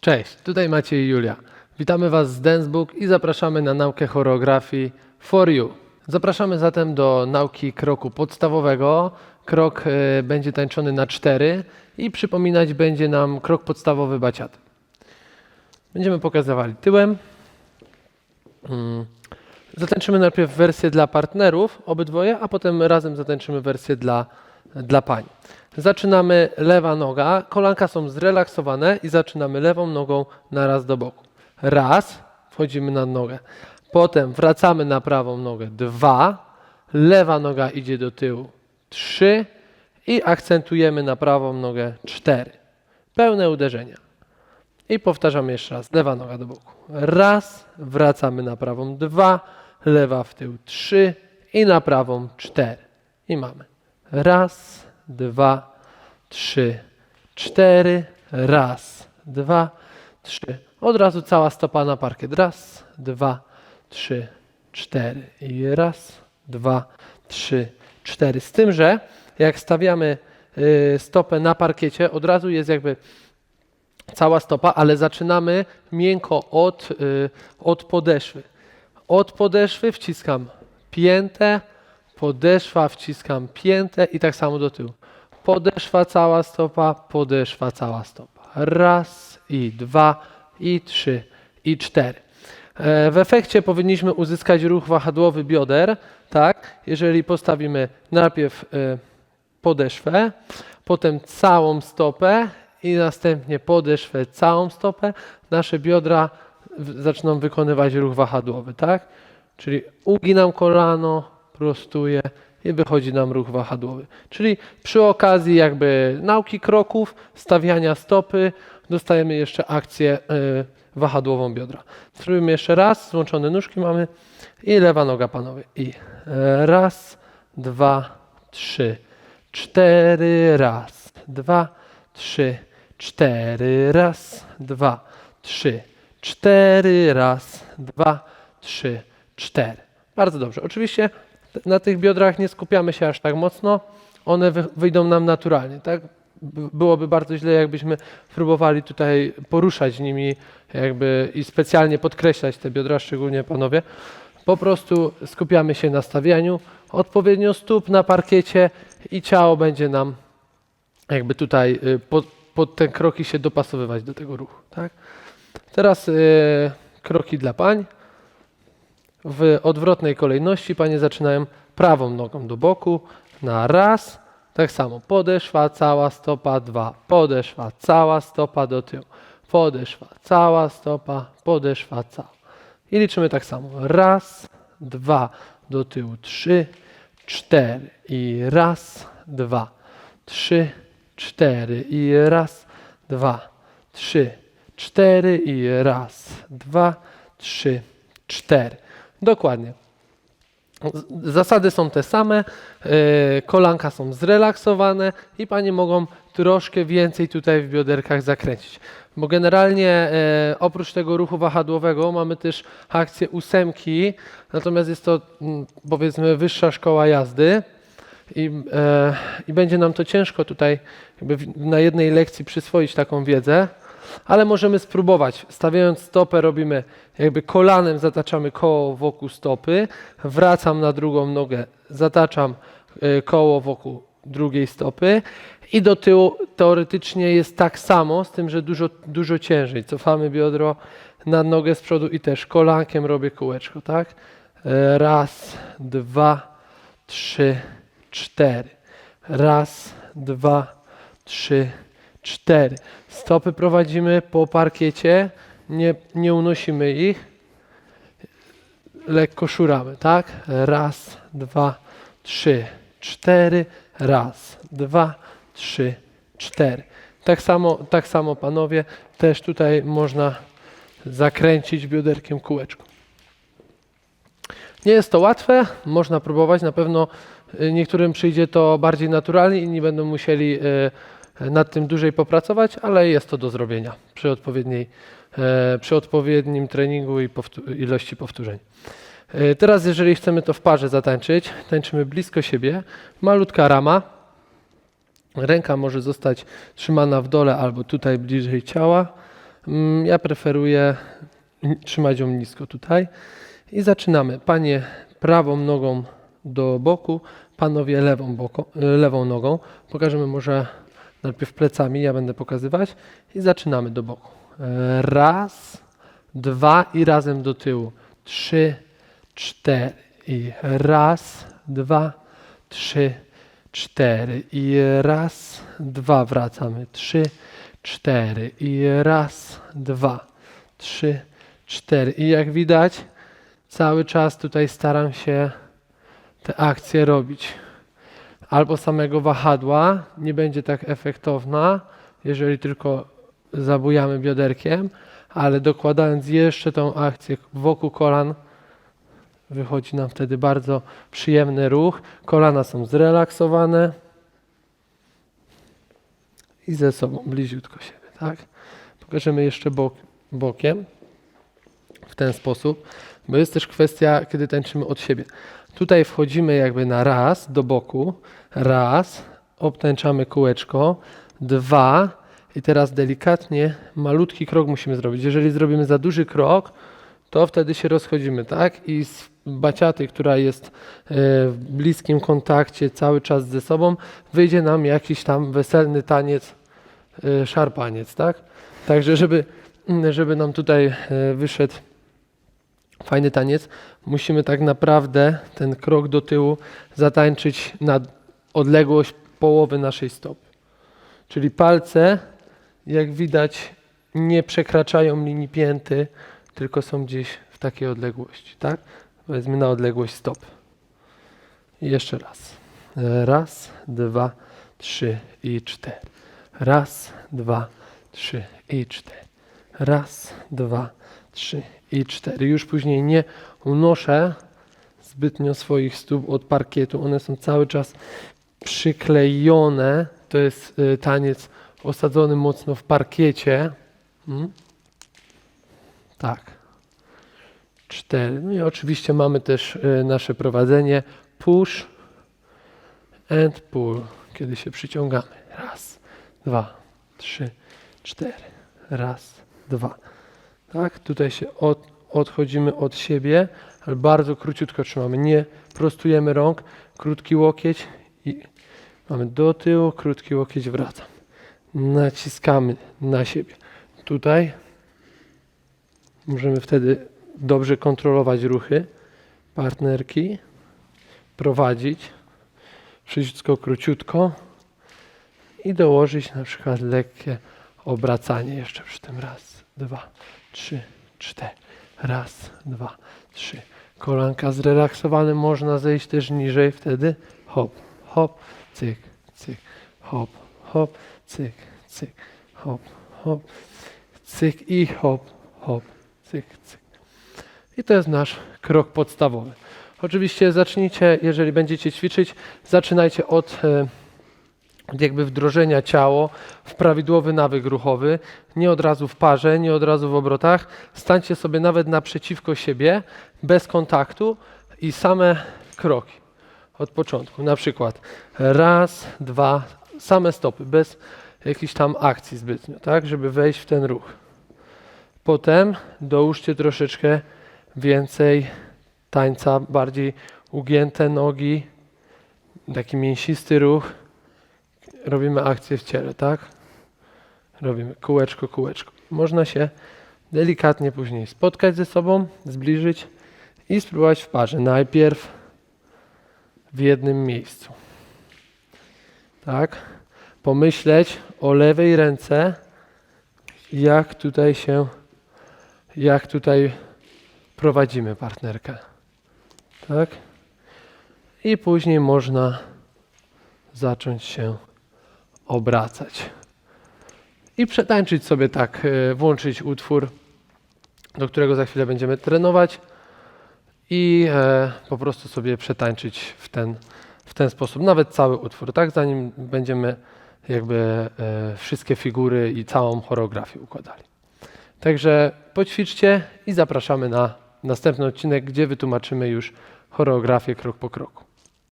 Cześć, tutaj Maciej i Julia. Witamy Was z Dancebook i zapraszamy na naukę choreografii For You. Zapraszamy zatem do nauki kroku podstawowego. Krok e, będzie tańczony na cztery i przypominać będzie nam krok podstawowy baciaty. Będziemy pokazywali tyłem. Mm. Zatańczymy najpierw wersję dla partnerów, obydwoje, a potem razem zatańczymy wersję dla, dla pań. Zaczynamy lewa noga, kolanka są zrelaksowane i zaczynamy lewą nogą naraz do boku. Raz, wchodzimy na nogę. Potem wracamy na prawą nogę. Dwa, lewa noga idzie do tyłu. Trzy i akcentujemy na prawą nogę. Cztery. Pełne uderzenia. I powtarzamy jeszcze raz. Lewa noga do boku. Raz, wracamy na prawą. Dwa, lewa w tył. Trzy i na prawą. Cztery. I mamy. Raz, dwa, trzy, cztery. Raz, dwa, trzy. Od razu cała stopa na parkiet. Raz, dwa, trzy, cztery. I raz, dwa, trzy, cztery. Z tym, że jak stawiamy y, stopę na parkiecie, od razu jest jakby cała stopa, ale zaczynamy miękko od, y, od podeszwy. Od podeszwy wciskam piętę, podeszwa wciskam piętę i tak samo do tyłu. Podeszwa cała stopa, podeszwa cała stopa. Raz i dwa i trzy i cztery. E, W efekcie powinniśmy uzyskać ruch wahadłowy bioder, tak? Jeżeli postawimy najpierw e, podeszwę, potem całą stopę i następnie podeszwę, całą stopę, nasze biodra zaczną wykonywać ruch wahadłowy, tak? Czyli uginam kolano, prostuję i wychodzi nam ruch wahadłowy. Czyli przy okazji jakby nauki kroków, stawiania stopy, dostajemy jeszcze akcję y, wahadłową biodra. Spróbujmy jeszcze raz, złączone nóżki mamy i lewa noga panowie. I e, raz, dwa, trzy, cztery, raz, dwa, trzy, cztery, raz, dwa, trzy, cztery, raz, dwa, trzy, cztery. Bardzo dobrze. Oczywiście na tych biodrach nie skupiamy się aż tak mocno. One wy- wyjdą nam naturalnie, tak? Byłoby bardzo źle, jakbyśmy próbowali tutaj poruszać nimi jakby i specjalnie podkreślać te biodra, szczególnie panowie. Po prostu skupiamy się na stawianiu, odpowiednio stóp na parkiecie i ciało będzie nam jakby tutaj y, pod, pod te kroki się dopasowywać do tego ruchu. Tak? Teraz y, kroki dla pań. W odwrotnej kolejności panie zaczynają prawą nogą do boku na raz. Tak samo podeszwa, cała stopa, dwa. Podeszwa, cała stopa do tyłu. Podeszwa, cała stopa, podeszwa, cała. I liczymy tak samo. Raz, dwa, do tyłu, trzy, cztery. I raz, dwa, trzy, cztery. I raz, dwa, trzy, cztery. I raz, dwa, trzy, cztery. Dokładnie. Zasady są te same, e, kolanka są zrelaksowane i panie mogą troszkę więcej tutaj w bioderkach zakręcić. Bo generalnie e, oprócz tego ruchu wahadłowego mamy też akcję ósemki, natomiast jest to mm, powiedzmy wyższa szkoła jazdy i, e, i będzie nam to ciężko tutaj na jednej lekcji przyswoić taką wiedzę, ale możemy spróbować. Stawiając stopę robimy jakby kolanem zataczamy koło wokół stopy, wracam na drugą nogę, zataczam e, koło wokół drugiej stopy i do tyłu teoretycznie jest tak samo, z tym, że dużo, dużo ciężej. Cofamy biodro na nogę z przodu i też kolankiem robię kółeczko, tak? E, Raz, dwa, trzy, cztery. Raz, dwa, trzy, cztery. Stopy prowadzimy po parkiecie, nie, nie unosimy ich. Lekko szuramy, tak? Raz, dwa, trzy, cztery. Raz, dwa, trzy, cztery. Tak samo, tak samo panowie, też tutaj można zakręcić bioderkiem kółeczko. Nie jest to łatwe, można próbować, na pewno y, niektórym przyjdzie to bardziej naturalnie, inni będą musieli y, nad tym dłużej popracować, ale jest to do zrobienia przy, odpowiedniej, e, przy odpowiednim treningu i ilości powtórzeń. E, Teraz, jeżeli chcemy to w parze zatańczyć, tańczymy blisko siebie, malutka rama, ręka może zostać trzymana w dole albo tutaj bliżej ciała. Mm, Ja preferuję trzymać ją nisko tutaj. I zaczynamy. Panie prawą nogą do boku, panowie lewą, boko, y, lewą nogą. Pokażemy może najpierw plecami, ja będę pokazywać. I zaczynamy do boku. Raz, dwa i razem do tyłu. Trzy, cztery. I raz, dwa, trzy, cztery. I raz, dwa wracamy. Trzy, cztery. I raz, dwa, trzy, cztery. I jak widać, cały czas tutaj staram się te akcje robić. Albo samego wahadła nie będzie tak efektowna, jeżeli tylko zabujamy bioderkiem, ale dokładając jeszcze tą akcję wokół kolan, wychodzi nam wtedy bardzo przyjemny ruch. Kolana są zrelaksowane i ze sobą bliziutko siebie, tak? Pokażemy jeszcze bok, bokiem w ten sposób, bo jest też kwestia, kiedy tańczymy od siebie. Tutaj wchodzimy jakby na raz do boku, raz, obtańczamy kółeczko, dwa i teraz delikatnie malutki krok musimy zrobić. Jeżeli zrobimy za duży krok, to wtedy się rozchodzimy, tak? I z baciaty, która jest e, w bliskim kontakcie cały czas ze sobą, wyjdzie nam jakiś tam weselny taniec, e, szarpaniec, tak? Także żeby, żeby nam tutaj e, wyszedł fajny taniec, musimy tak naprawdę ten krok do tyłu zatańczyć na odległość połowy naszej stopy. Czyli palce, jak widać, nie przekraczają linii pięty, tylko są gdzieś w takiej odległości, tak? Weźmy na odległość stopy. I jeszcze raz. Raz, dwa, trzy i cztery. Raz, dwa, trzy i cztery. Raz, dwa, trzy i cztery. Już później nie unoszę zbytnio swoich stóp od parkietu. One są cały czas przyklejone. To jest y, taniec osadzony mocno w parkiecie. Mm. Tak. Cztery. No i oczywiście mamy też y, nasze prowadzenie push and pull, kiedy się przyciągamy. Raz, dwa, trzy, cztery. Raz, dwa. Tak, tutaj się od, odchodzimy od siebie, ale bardzo króciutko trzymamy. Nie prostujemy rąk, krótki łokieć i mamy do tyłu, krótki łokieć wracam. Naciskamy na siebie. Tutaj możemy wtedy dobrze kontrolować ruchy partnerki, prowadzić wszystko króciutko i dołożyć na przykład lekkie obracanie jeszcze przy tym raz, dwa, trzy, cztery. Raz, dwa, trzy. Kolanka zrelaksowane, można zejść też niżej wtedy. Hop, hop, cyk, cyk, hop, hop, cyk, cyk, hop, hop, cyk i hop, hop, cyk, cyk. I to jest nasz krok podstawowy. Oczywiście zacznijcie, jeżeli będziecie ćwiczyć, zaczynajcie od e, jakby wdrożenia ciało w prawidłowy nawyk ruchowy, nie od razu w parze, nie od razu w obrotach. Stańcie sobie nawet naprzeciwko siebie, bez kontaktu i same kroki od początku. Na przykład raz, dwa, same stopy, bez jakichś tam akcji zbytnio, tak, żeby wejść w ten ruch. Potem dołóżcie troszeczkę więcej tańca, bardziej ugięte nogi, taki mięsisty ruch robimy akcję w ciele, tak? Robimy kółeczko, kółeczko. Można się delikatnie później spotkać ze sobą, zbliżyć i spróbować w parze. Najpierw w jednym miejscu. Tak? Pomyśleć o lewej ręce, jak tutaj się, jak tutaj prowadzimy partnerkę. Tak? I później można zacząć się obracać. I przetańczyć sobie tak, e, włączyć utwór, do którego za chwilę będziemy trenować i e, po prostu sobie przetańczyć w ten, w ten sposób, nawet cały utwór, tak, zanim będziemy jakby e, wszystkie figury i całą choreografię układali. Także poćwiczcie i zapraszamy na następny odcinek, gdzie wytłumaczymy już choreografię krok po kroku.